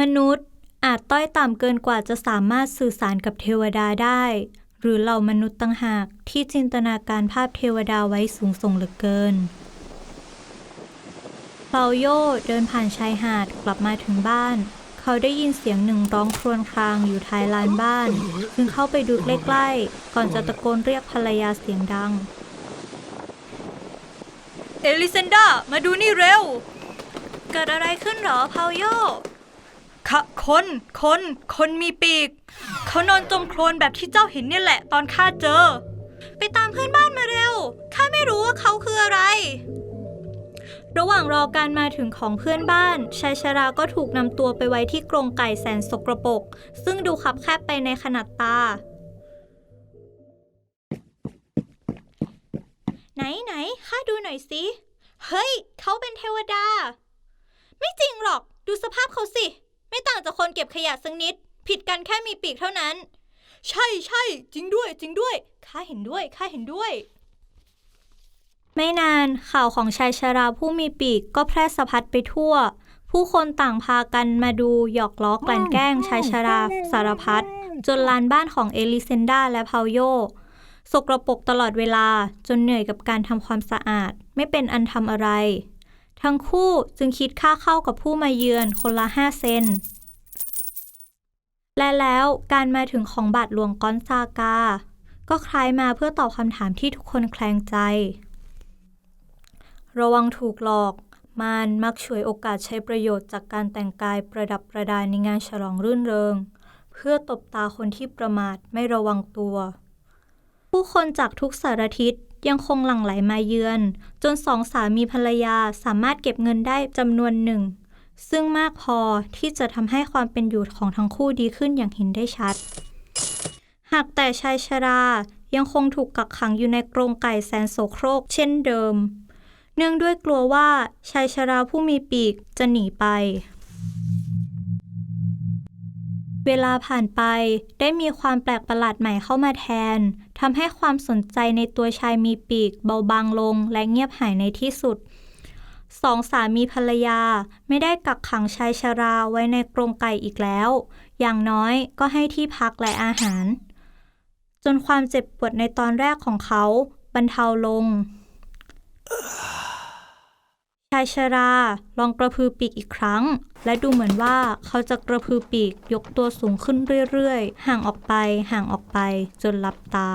มนุษย์อาจต้อยต่ำเกินกว่าจะสามารถสื่อสารกับเทวดาได้ หรือเหล่ามนุษย์ต่างหากที่จินตนาการภาพเทวดาไว้สูงส่งเหลือเกินเปาโยเดินผ่านชายหาดกลับมาถึงบ้าน เขาได้ยินเสียงหนึ่งร้องครวญครางอยู่ท้ายลานบ้าน จึงเข้าไปดูใกล้ๆ ก่อนจะตะโกนเรียกภรรยาเสียงดัง เอลิเซนดามาดูนี่เร็ว เกิดอะไรขึ้นหรอเปาโย คะคนคนคนมีปีก เขานอนจมโคลนแบบที่เจ้าเห็นเนี่ยแหละตอนข้าเจอ ไปตามเพื่อนบ้านมาเร็วข้าไม่รู้ว่าเขาคืออะไร ระหว่างรอการมาถึงของเพื่อนบ้านชายชราก็ถูกนำตัวไปไว้ที่กรงไก่แสนสกรปรกซึ่งดูขับแคบไปในขนาดตา ไหนไหนข้าดูหน่อยสิเฮ้ย เขาเป็นเทวดา ไม่จริงหรอก ดูสภาพเขาสิ ไม่ต่างจากคนเก็บขยะสักนิด ผิดกันแค่มีปีกเท่านั้น ใช่ใช่จริงด้วย จริงด้วยข้าเห็นด้วยข้าเห็นด้วย ไม่นานข่าวของชายชราผู้มีปีกก็แพร่สะพัดไปทั่ว ผู้คนต่างพากันมาดูหยอกล้อกลั่นแกล้งชายชราสารพัดจนลานบ้านของเอลิเซนดาและพาวโยสกรปรกตลอดเวลาจนเหนื่อยกับการทำความสะอาด ไม่เป็นอันทำอะไร ทั้งคู่จึงคิดค่าเข้ากับผู้มาเยือนคนละห้าเซน และแล้วการมาถึงของบาทหลวงกอนซากา ก็คล้ายมาเพื่อตอบคำถามที่ทุกคนแคลงใจ ระวังถูกหลอกมารมักฉวยโอกาสใช้ประโยชน์จากการแต่งกายประดับประดาในงานฉลองรื่นเริง เพื่อตบตาคนที่ประมาทไม่ระวังตัว ผู้คนจากทุกสารทิศ ยังคงหลั่งไหลมาเยือน จนสองสามีภรรยาสามารถเก็บเงินได้จำนวนหนึ่ง ซึ่งมากพอที่จะทำให้ความเป็นอยู่ของทั้งคู่ดีขึ้นอย่างเห็นได้ชัด หากแต่ชายชรายังคงถูกกักขังอยู่ในกรงไก่แสนโสโครกเช่นเดิม เนื่องด้วยกลัวว่าชายชราผู้มีปีกจะหนีไป เวลาผ่านไปได้มีความแปลกประหลาดใหม่เข้ามาแทนทำให้ความสนใจในตัวชายมีปีก เบาบางลงและเงียบหายในที่สุดสองสามีภรรยาไม่ได้กักขังชายชราไว้ในกรงไก่อีกแล้ว อย่างน้อยก็ให้ที่พักและอาหาร จนความเจ็บปวดในตอนแรกของเขาบรรเทาลง ชายชรา ลองกระพือปีกอีกครั้ง และดูเหมือนว่าเขาจะกระพือปีกยกตัวสูงขึ้นเรื่อยๆ ห่างออกไปห่างออกไปจนลับตา